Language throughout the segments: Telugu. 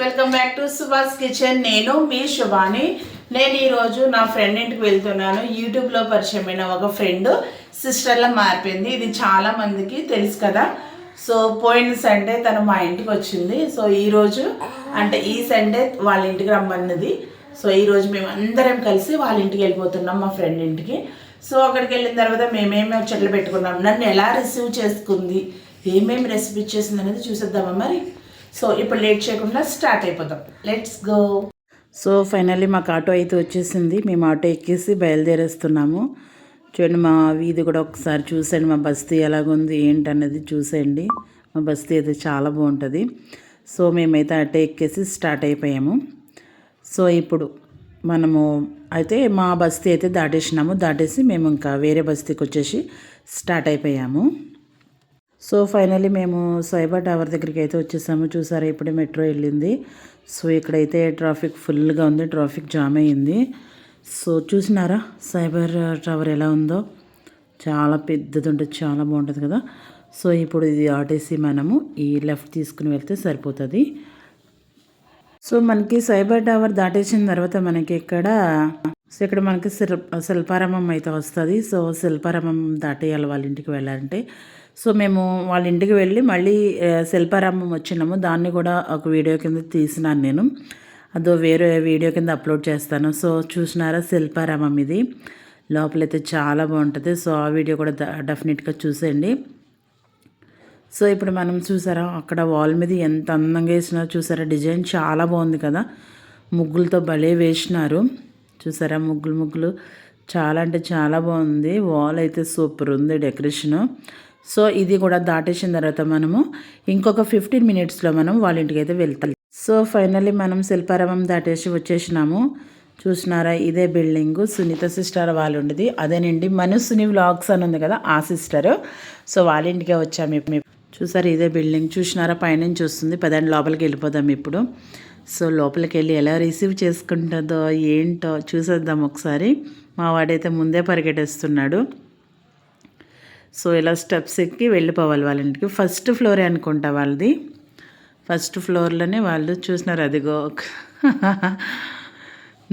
Welcome back to Subhash kitchen. నేను మీ శుభాని. నేను ఈరోజు నా ఫ్రెండ్ ఇంటికి వెళ్తున్నాను. యూట్యూబ్లో పరిచయమైన ఒక ఫ్రెండ్ సిస్టర్లా మారిపోయింది. ఇది చాలా మందికి తెలుసు కదా. సో పోయిన సండే తను మా ఇంటికి వచ్చింది. సో ఈరోజు అంటే ఈ సండే వాళ్ళ ఇంటికి రమ్మన్నది. సో ఈరోజు మేము అందరం కలిసి వాళ్ళ ఇంటికి వెళ్ళిపోతున్నాం మా ఫ్రెండ్ ఇంటికి. సో అక్కడికి వెళ్ళిన తర్వాత మేమేమి చెట్లు పెట్టుకున్నాం. నన్ను ఎలా రిసీవ్ చేసుకుంది? ఏమేమి రెసిపీ చేసింది అనేది చూసేద్దామా మరి? సో ఇప్పుడు లేట్ చేయకుండా స్టార్ట్ అయిపోతాం లెట్స్ గో సో ఫైనల్లీ మాకు ఆటో అయితే వచ్చేసింది. మేము ఆటో ఎక్కేసి బయలుదేరేస్తున్నాము. చూడండి మా వీధి కూడా ఒకసారి చూసండి మా బస్తీ ఎలాగుంది ఏంటన్నది చూసేయండి. మా బస్తీ అయితే చాలా బాగుంటుంది. సో మేమైతే ఆటో ఎక్కేసి స్టార్ట్ అయిపోయాము. సో ఇప్పుడు మనము అయితే మా బస్తీ అయితే దాటేసినాము. దాటేసి మేము ఇంకా వేరే బస్తీకి వచ్చేసి స్టార్ట్ అయిపోయాము. సో ఫైనల్లీ మేము సైబర్ టవర్ దగ్గరికి అయితే వచ్చేసాము. చూసారా ఇప్పుడే మెట్రో వెళ్ళింది. సో ఇక్కడైతే ట్రాఫిక్ ఫుల్గా ఉంది ట్రాఫిక్ జామ్ అయ్యింది. సో చూసినారా సైబర్ టవర్ ఎలా ఉందో? చాలా పెద్దది ఉంటుంది చాలా బాగుంటుంది కదా. సో ఇప్పుడు ఇది ఆటేసి మనము ఈ లెఫ్ట్ తీసుకుని వెళ్తే సరిపోతుంది. సో మనకి సైబర్ టవర్ దాటేసిన తర్వాత మనకి ఇక్కడ సో ఇక్కడ మనకి శిల్ శిల్పారామం అయితే వస్తుంది. సో శిల్పారామం దాటేయాలి వాళ్ళ ఇంటికి వెళ్ళాలంటే. సో మేము వాళ్ళ ఇంటికి వెళ్ళి మళ్ళీ శిల్పారామం వచ్చినాము. దాన్ని కూడా ఒక వీడియో కింద తీసినాను నేను. అదో వేరే వీడియో కింద అప్లోడ్ చేస్తాను. సో చూసినారా శిల్పారామం ఇది? లోపలైతే చాలా బాగుంటుంది. సో ఆ వీడియో కూడా డెఫినెట్గా చూసేయండి. సో ఇప్పుడు మనం చూసారా అక్కడ వాల్ మీద ఎంత అందంగా వేసినారో చూసారా? డిజైన్ చాలా బాగుంది కదా. ముగ్గులతో భలే వేసినారు. చూసారా ముగ్గులు ముగ్గులు. చాలా అంటే చాలా బాగుంది. వాల్ అయితే సూపర్ ఉంది డెకరేషను. సో ఇది కూడా దాటేసిన తర్వాత మనము ఇంకొక ఫిఫ్టీన్ మినిట్స్లో మనం వాళ్ళ ఇంటికి అయితే వెళ్తాం. సో ఫైనల్లీ మనం శిల్పారామం దాటేసి వచ్చేసినాము. చూసినారా? ఇదే బిల్డింగ్. సునీత సిస్టర్ వాళ్ళు ఉండేది. అదేనండి మనుసుని వ్లాగ్స్ అని ఉంది కదా ఆ సిస్టర్ సో వాళ్ళ ఇంటికే వచ్చాము మేము చూసారు? ఇదే బిల్డింగ్. చూసినారా? పైనుంచి వస్తుంది పదండి లోపలికి వెళ్ళిపోదాం ఇప్పుడు. సో లోపలికి వెళ్ళి ఎలా రిసీవ్ చేసుకుంటుందో ఏంటో చూసేద్దాం ఒకసారి. మా వాడైతే ముందే పరిగెట్టేస్తున్నాడు. సో ఇలా స్టెప్స్ ఎక్కి వెళ్ళిపోవాలి వాళ్ళ ఇంటికి. ఫస్ట్ ఫ్లోరే అనుకుంటా వాళ్ళది. ఫస్ట్ ఫ్లోర్లోనే వాళ్ళు చూసినారు అదిగో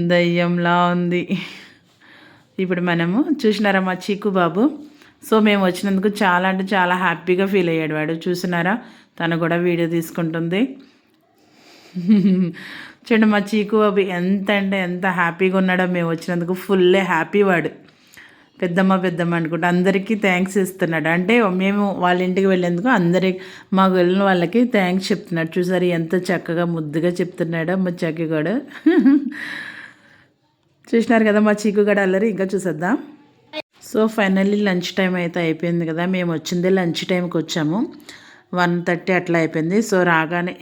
దయ్యంలా ఉంది. ఇప్పుడు మనము చూసినారా మా చీకు బాబు? సో మేము వచ్చినందుకు చాలా అంటే చాలా హ్యాపీగా ఫీల్ అయ్యాడు వాడు. చూసినారా? తను కూడా వీడియో తీసుకుంటుంది. చూడండి మా చీకు బాబు ఎంత అంటే ఎంత హ్యాపీగా ఉన్నాడో మేము వచ్చినందుకు ఫుల్లే హ్యాపీ వాడు. పెద్దమ్మ పెద్దమ్మ అనుకుంటా అందరికీ థ్యాంక్స్ ఇస్తున్నాడు. అంటే మేము వాళ్ళ ఇంటికి వెళ్ళేందుకు అందరి మాకు వెళ్ళిన వాళ్ళకి థ్యాంక్స్ చెప్తున్నాడు. చూసారు ఎంత చక్కగా ముద్దుగా చెప్తున్నాడో మా చక్కిగాడు. చూసినారు కదా మా చీకుగడ అల్లరి ఇంకా చూసేద్దాం. సో ఫైనల్లీ లంచ్ టైం అయితే అయిపోయింది కదా మేము వచ్చిందే లంచ్ టైంకి వచ్చాము. వన్ థర్టీ అట్లా అయిపోయింది. సో రాగానే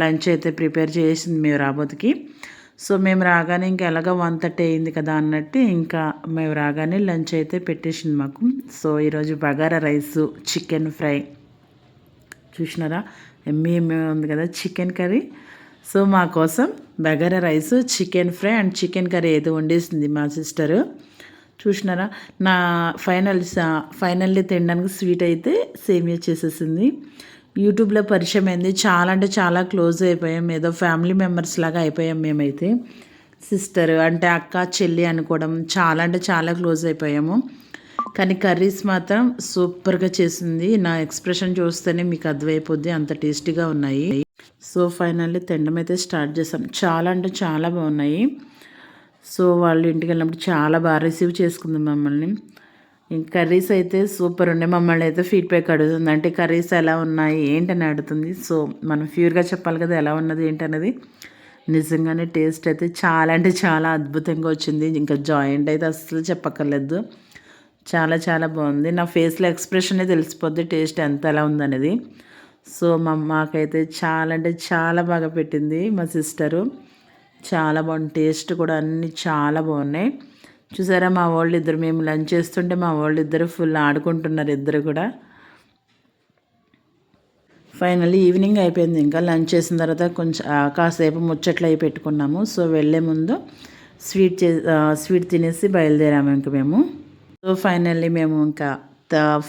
లంచ్ అయితే ప్రిపేర్ చేసింది మేము రాబోతుకి. సో మేము రాగానే ఇంకా ఎలాగ వన్ థర్టీ అయింది కదా అన్నట్టు ఇంకా మేము రాగానే లంచ్ అయితే పెట్టేసింది మాకు. సో ఈరోజు బగారా రైస్ చికెన్ ఫ్రై. చూసినారా? ఎమ్మి ఎమ్మి ఉంది కదా చికెన్ కర్రీ. సో మా కోసం bagara rice chicken fry and chicken curry ఏదో వండేసింది మా సిస్టరు. చూసినారా? నా ఫైనల్ ఫైనల్లీ తినడానికి స్వీట్ అయితే సేమియా చేసేసింది. యూట్యూబ్లో పరిచయం అయింది. చాలా అంటే చాలా క్లోజ్ అయిపోయాం. ఏదో ఫ్యామిలీ మెంబర్స్ లాగా అయిపోయాం మేమైతే. సిస్టర్ అంటే అక్క చెల్లి అనుకోవడం చాలా అంటే చాలా క్లోజ్ అయిపోయాము. కానీ కర్రీస్ మాత్రం సూపర్గా చేసింది. నా ఎక్స్ప్రెషన్ చూస్తేనే మీకు అర్థమైపోద్ది. అంత టేస్టీగా ఉన్నాయి. సో ఫైనల్లీ తినడం అయితే స్టార్ట్ చేసాం చాలా అంటే చాలా బాగున్నాయి. సో వాళ్ళు ఇంటికి వెళ్ళినప్పుడు చాలా బాగా రిసీవ్ చేసుకుంది మమ్మల్ని. కర్రీస్ అయితే సూపర్ ఉన్నాయి. మమ్మల్ని అయితే ఫీడ్బ్యాక్ అడుగుతుంది. అంటే కర్రీస్ ఎలా ఉన్నాయి? ఏంటని అడుగుతుంది. సో మనం ప్యూర్గా చెప్పాలి కదా ఎలా ఉన్నది ఏంటనేది నిజంగానే టేస్ట్ అయితే చాలా అంటే చాలా అద్భుతంగా వచ్చింది. ఇంకా జాయింట్ అయితే అస్సలు చెప్పక్కర్లేదు. చాలా చాలా బాగుంది. నా ఫేస్లో ఎక్స్ప్రెషనే తెలిసిపోద్ది టేస్ట్ ఎంత ఎలా ఉందనేది. సో మా మాకైతే చాలా అంటే చాలా బాగా పెట్టింది మా సిస్టరు చాలా బాగుంది. టేస్ట్ కూడా అన్నీ చాలా బాగున్నాయి. చూసారా మా వాళ్ళు ఇద్దరు మేము లంచ్ చేస్తుంటే మా వాళ్ళు ఇద్దరు ఫుల్ ఆడుకుంటున్నారు ఇద్దరు కూడా. ఫైనల్లీ ఈవినింగ్ అయిపోయింది. ఇంకా లంచ్ చేసిన తర్వాత కొంచెం కాసేపు ముచ్చట్లు అయి పెట్టుకున్నాము. సో వెళ్ళే ముందు స్వీట్ చే స్వీట్ తినేసి బయలుదేరాము ఇంక మేము. సో ఫైనల్లీ మేము ఇంకా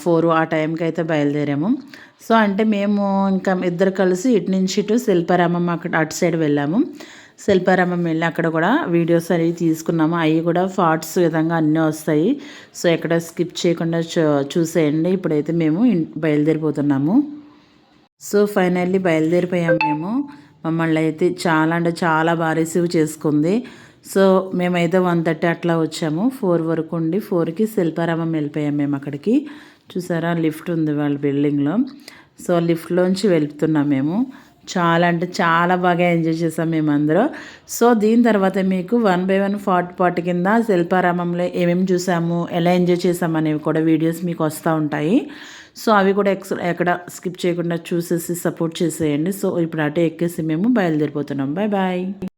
ఫోర్ ఆ టైంకి అయితే బయలుదేరాము. సో అంటే మేము ఇంకా ఇద్దరు కలిసి ఇటు నుంచి ఇటు శిల్పారామం అక్కడ అటు సైడ్ వెళ్ళాము. శిల్పారామం వెళ్ళి అక్కడ కూడా వీడియోస్ అనేవి తీసుకున్నాము. అవి కూడా ఫార్ట్స్ విధంగా అన్నీ వస్తాయి. సో ఎక్కడ స్కిప్ చేయకుండా చూ- చూసేయండి. ఇప్పుడైతే మేము బయలుదేరిపోతున్నాము. సో ఫైనల్లీ బయలుదేరిపోయాము మేము. మమ్మల్ని అయితే చాలా అంటే చాలా బాగా రిసీవ్ చేసుకుంది. సో మేమైతే వన్ థర్టీ అట్లా వచ్చాము. ఫోర్ వరకు ఉండి ఫోర్కి శిల్పారామం వెళ్ళిపోయాం మేము అక్కడికి. చూసారా? లిఫ్ట్ ఉంది వాళ్ళ బిల్డింగ్లో. సో లిఫ్ట్లోంచి వెళ్తున్నాం మేము. చాలా అంటే చాలా బాగా ఎంజాయ్ చేసాం మేమందరం. సో దీని తర్వాత మీకు one by one part part కింద శిల్పారామంలో ఏమేమి చూసాము ఎలా ఎంజాయ్ చేసాము అనేవి కూడా వీడియోస్ మీకు వస్తూ ఉంటాయి. సో అవి కూడా ఎక్స్ ఎక్కడ స్కిప్ చేయకుండా చూసేసి సపోర్ట్ చేసేయండి. సో ఇప్పుడు అటే ఎక్కేసి మేము బయలుదేరిపోతున్నాం. Bye bye